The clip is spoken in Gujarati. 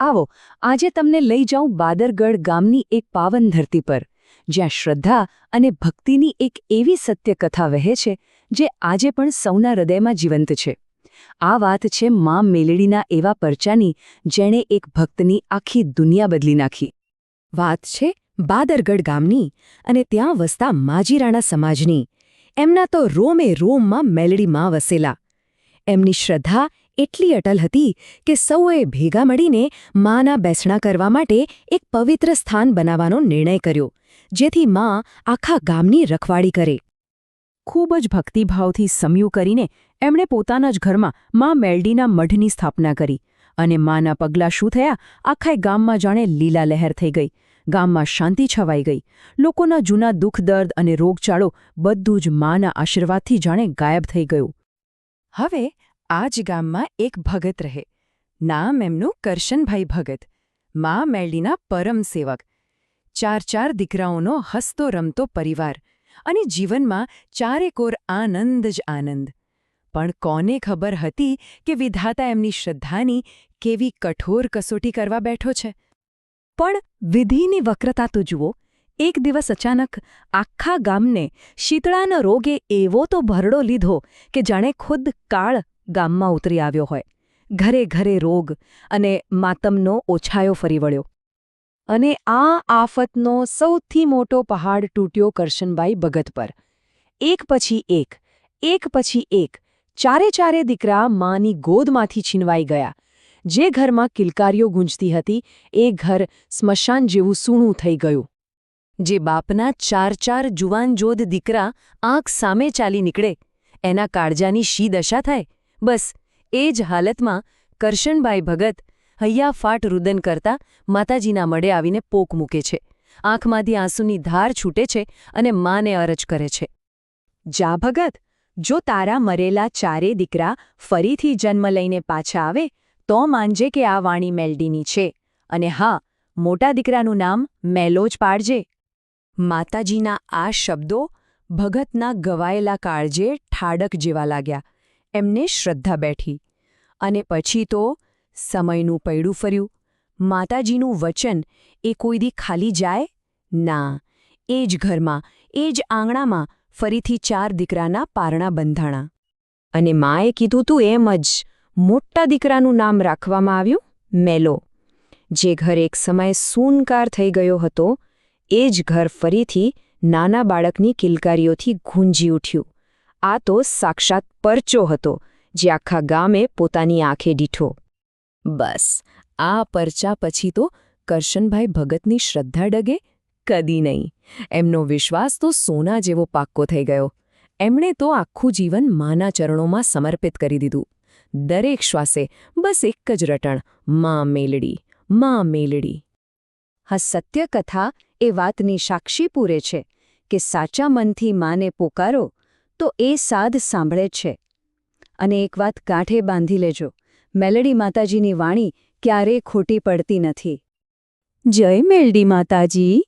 આવો, આજે તમને લઈ જાઉં બાદરગઢ ગામની એક પાવન ધરતી પર, જ્યાં શ્રદ્ધા અને ભક્તિની એક એવી સત્યકથા વહે છે, જે આજે પણ સૌના હૃદયમાં જીવંત છે. આ વાત છે મા મેલડીના એવા પરચાની, જેણે એક ભક્તની આખી દુનિયા બદલી નાખી. વાત છે બાદરગઢ ગામની, અને ત્યાં વસતા માજીરાણા સમાજની. એમના તો રોમે રોમમાં મેલડી માં વસેલા. એમની શ્રદ્ધા એટલી અટલ હતી કે સૌએ ભેગા મળીને માના બેસણા કરવા માટે એક પવિત્ર સ્થાન બનાવવાનો નિર્ણય કર્યો, જેથી મા આખા ગામની રખવાડી કરે. ખૂબ જ ભક્તિભાવથી સમયું કરીને એમણે પોતાના જ ઘરમાં મા મેલડીના મઢની સ્થાપના કરી અને માના પગલાં શું થયા આખા ગામમાં જાણે લીલા લહેર થઈ ગઈ, ગામમાં શાંતિ છવાઈ ગઈ, લોકોના જૂના દુઃખ, દર્દ અને રોગચાળો બધું જ માના આશીર્વાદથી જાણે ગાયબ થઈ ગયું. હવે આ જ ગામમાં એક ભગત રહે. નામ એમનું કરશનભાઈ ભગત. મા મેળીના પરમ સેવક. ચાર ચાર દીકરાઓનો હસતો રમતો પરિવાર અને જીવનમાં ચારેકોર આનંદ જ આનંદ. પણ કોને ખબર હતી કે વિધાતા એમની શ્રદ્ધાની કેવી કઠોર કસોટી કરવા બેઠો છે? પણ વિધિની વક્રતા તો જુઓ. એક દિવસ અચાનક આખા ગામને શીતળાના રોગે એવો તો ભરડો લીધો કે જાણે ખુદ કાળ ગામમાં ઉતરી આવ્યો હોય. ઘરે ઘરે રોગ અને માતમનો ઓછાયો ફરી વળ્યો. અને આ આફતનો સૌથી મોટો પહાડ તૂટ્યો કરશનભાઈ ભગત પર. એક પછી એક એક પછી એક, ચારે ચારે દીકરા માની ગોદમાંથી છીનવાઈ ગયા. જે ઘરમાં કિલકારીઓ ગુંજતી હતી, એ ઘર સ્મશાન જેવું સૂણું થઈ ગયું. જે બાપના ચાર ચાર જુવાનજોધ દીકરા આંખ સામે ચાલી નીકળે, એના કાળજાની શી દશા થાય? બસ, એ જ હાલતમાં કરશનભાઈ ભગત હૈયાફાટ રુદન કરતા માતાજીના મડે આવીને પોક મૂકે છે. આંખમાંથી આંસુની ધાર છૂટે છે અને માને અરજ કરે છે. જા ભગત, જો તારા મરેલા ચારે દીકરા ફરીથી જન્મ લઈને પાછા આવે, તો માનજે કે આ વાણી મેલડીની છે. અને હા, મોટા દીકરાનું નામ મેલો જ પાડજે. માતાજીના આ શબ્દો ભગતના ગવાયેલા કાળજે ઠાડક જેવા લાગ્યા. એમને શ્રદ્ધા બેઠી અને પછી તો સમયનું પૈડું ફર્યું. માતાજીનું વચન એ કોઈ દી ખાલી જાય? ના. એ જ ઘરમાં, એ જ આંગણામાં ફરીથી ચાર દીકરાના પારણા બંધાણા. અને માએ કીધું, તું એમ જ મોટા દીકરાનું નામ રાખવામાં આવ્યું? મેલો. જે ઘર એક સમયે સૂનકાર થઈ ગયો હતો, એ જ ઘર ફરીથી નાના બાળકની કિલકારીઓથી ગુંજી ઉઠ્યું. આ તો સાક્ષાત પરચો હતો, જે આખા ગામે પોતાની આંખે દીઠો બસ, આ પરચા પછી તો કરશનભાઈ ભગતની શ્રદ્ધા ડગે? કદી નહીં. એમનો વિશ્વાસ તો સોના જેવો પાક્કો થઈ ગયો. એમણે તો આખું જીવન માના ચરણોમાં સમર્પિત કરી દીધું. દરેક શ્વાસે બસ એક જ રટણ, મા મેલડી મા મેલડી. હા, સત્યકથા એ વાતની સાક્ષી પૂરે છે કે સાચા મનથી માને પોકારો તો એ સાદ સાંભળે છે. અને એક વાત કાંઠે બાંધી લેજો. મેલડી માતાજીની વાણી ક્યારેય ખોટી પડતી નથી. જય મેલડી માતાજી.